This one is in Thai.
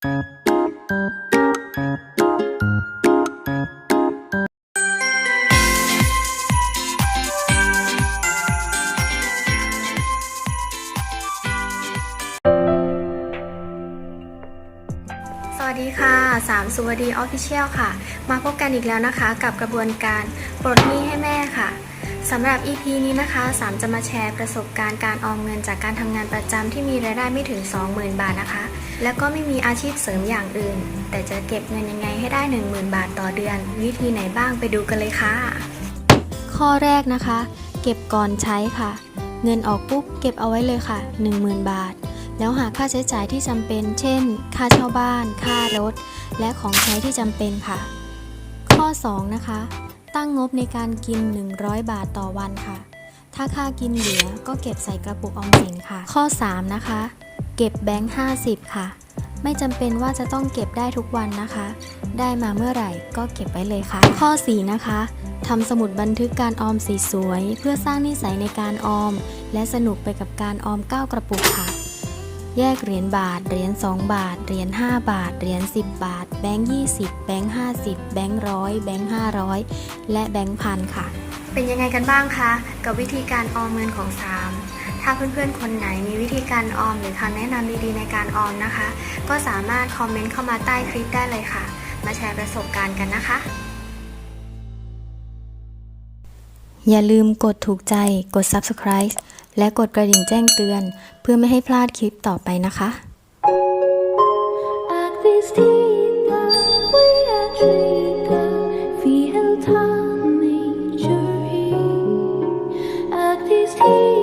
สวัสดีค่ะ สามสุวดีออฟฟิเชียลค่ะ มาพบกันอีกแล้วนะคะ กับกระบวนการปลดหนี้ให้แม่ค่ะ สำหรับ EP นี้นะคะสามจะมาแชร์ประสบการณ์การออมเงินจากการทำงานประจำที่มีรายได้ไม่ถึง 20,000 บาทนะคะ แล้วก็ไม่มีอาชีพเสริมอย่างอื่น แต่จะเก็บเงินยังไงให้ได้ 10,000 บาทต่อเดือน วิธีไหนบ้างไปดูกันเลยค่ะ ข้อแรกนะคะ เก็บก่อนใช้ค่ะ เงินออกปุ๊บเก็บเอาไว้เลยค่ะ 10,000 บาท แล้วหาค่าใช้จ่ายที่จำเป็น เช่น ค่าเช่าบ้าน ค่ารถ และของใช้ที่จำเป็นค่ะ ข้อ 2 นะคะ ตั้งงบในการกิน 100 บาทต่อวันค่ะ ถ้าค่ากินเหลือก็เก็บใส่กระปุกออมสินค่ะ ข้อ 3 นะคะ เก็บแบงค์50 ค่ะ ไม่จำเป็นว่าจะต้องเก็บได้ทุกวันนะคะ ได้มาเมื่อไหร่ก็เก็บไว้เลยค่ะ ข้อ 4 นะคะทำสมุดบันทึกการออมสีสวยๆเพื่อสร้างนิสัยในการออม และสนุกไปกับการออม9กระปุกค่ะ แยกเหรียญบาท เหรียญ2บาท เหรียญ5บาท เหรียญ10 บาท แบงค์20 แบงค์50 แบงค์ร้อยแบงค์500 และแบงค์พันค่ะ เป็นยังไงกันบ้างคะ กับวิธีการออมเงินของสามถ้าเพื่อนๆ คนไหนมีวิธีการออมหรือคำแนะนำดีๆในการออมนะคะ ก็สามารถคอมเมนต์เข้ามาใต้คลิปได้เลยค่ะ มาแชร์ประสบการณ์กันนะคะ อย่าลืมกดถูกใจ กด subscribe และกดกระดิ่งแจ้งเตือน เพื่อไม่ให้พลาดคลิปต่อไปนะคะ Peace.